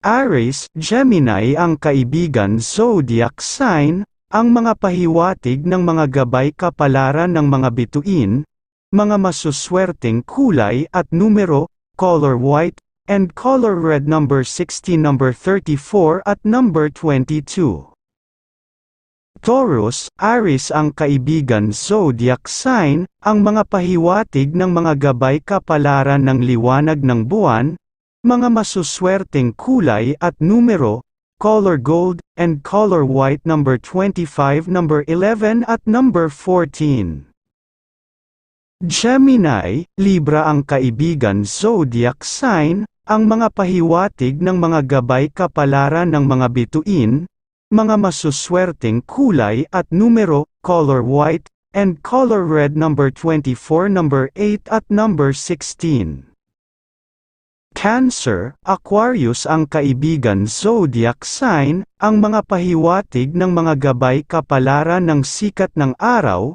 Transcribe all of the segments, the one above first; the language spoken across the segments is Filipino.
Aries, Gemini ang kaibigan zodiac sign, ang mga pahiwatig ng mga gabay kapalaran ng mga bituin, mga masuswerteng kulay at numero, color white, and color red number 16 number 34 at number 22. Taurus, Aries ang kaibigan zodiac sign, ang mga pahiwatig ng mga gabay kapalaran ng liwanag ng buwan, mga masuswerteng kulay at numero, color gold, and color white number 25 number 11 at number 14. Gemini, Libra ang kaibigan zodiac sign, ang mga pahiwatig ng mga gabay kapalaran ng mga bituin, mga masuswerteng kulay at numero, color white, and color red number 24 number 8 at number 16. Cancer, Aquarius ang kaibigan zodiac sign, ang mga pahiwatig ng mga gabay kapalaran ng sikat ng araw,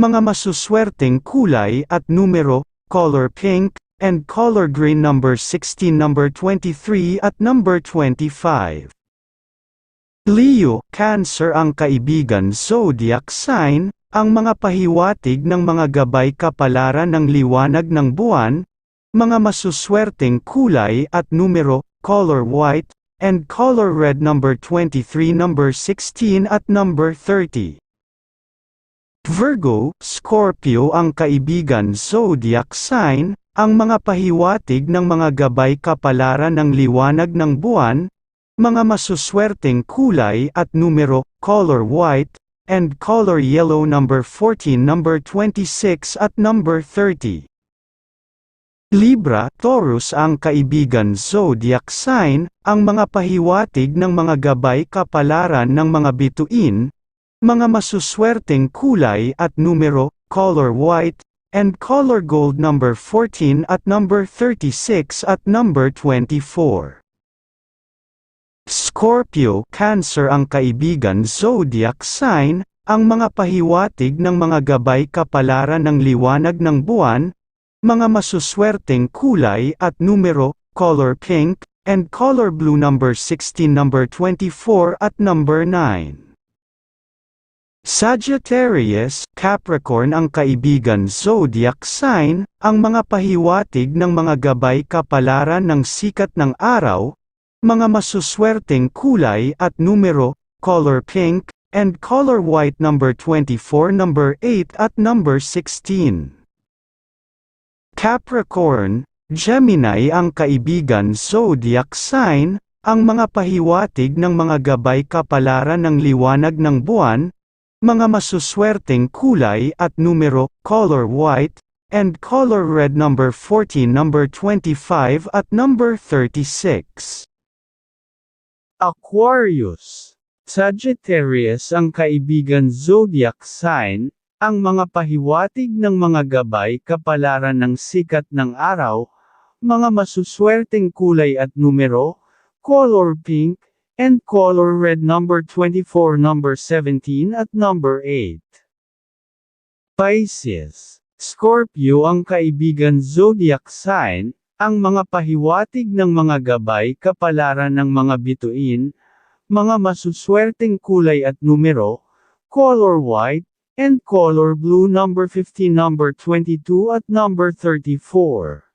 mga masuswerteng kulay at numero, color pink, and color green number 16 number 23 at number 25. Leo, Cancer ang kaibigan zodiac sign, ang mga pahiwatig ng mga gabay kapalaran ng liwanag ng buwan, mga masuswerteng kulay at numero, color white, and color red number 23 number 16 at number 30. Virgo, Scorpio ang kaibigan zodiac sign, ang mga pahiwatig ng mga gabay kapalaran ng liwanag ng buwan, mga masuswerteng kulay at numero, color white, and color yellow number 14 number 26 at number 30. Libra, Taurus ang kaibigan zodiac sign, ang mga pahiwatig ng mga gabay kapalaran ng mga bituin, mga masuswerteng kulay at numero, color white, and color gold number 14 at number 36 at number 24. Scorpio, Cancer ang kaibigan zodiac sign, ang mga pahiwatig ng mga gabay kapalaran ng liwanag ng buwan, mga masuswerteng kulay at numero, color pink, and color blue number 16 number 24 at number 9. Sagittarius, Capricorn ang kaibigan zodiac sign, ang mga pahiwatig ng mga gabay kapalaran ng sikat ng araw, mga masuswerteng kulay at numero, color pink, and color white number 24 number 8 at number 16. Capricorn, Gemini ang kaibigan zodiac sign, ang mga pahiwatig ng mga gabay kapalaran ng liwanag ng buwan, mga masuswerteng kulay at numero, color white, and color red number 14 number 25 at number 36. Aquarius. Sagittarius ang kaibigan zodiac sign, ang mga pahiwatig ng mga gabay kapalaran ng sikat ng araw, mga masuswerteng kulay at numero, color pink, and color red number 24 number 17 at number 8. Pisces. Scorpio ang kaibigan zodiac sign, ang mga pahiwatig ng mga gabay kapalaran ng mga bituin, mga masuswerteng kulay at numero, color white, and color blue number 50 number 22 at number 34.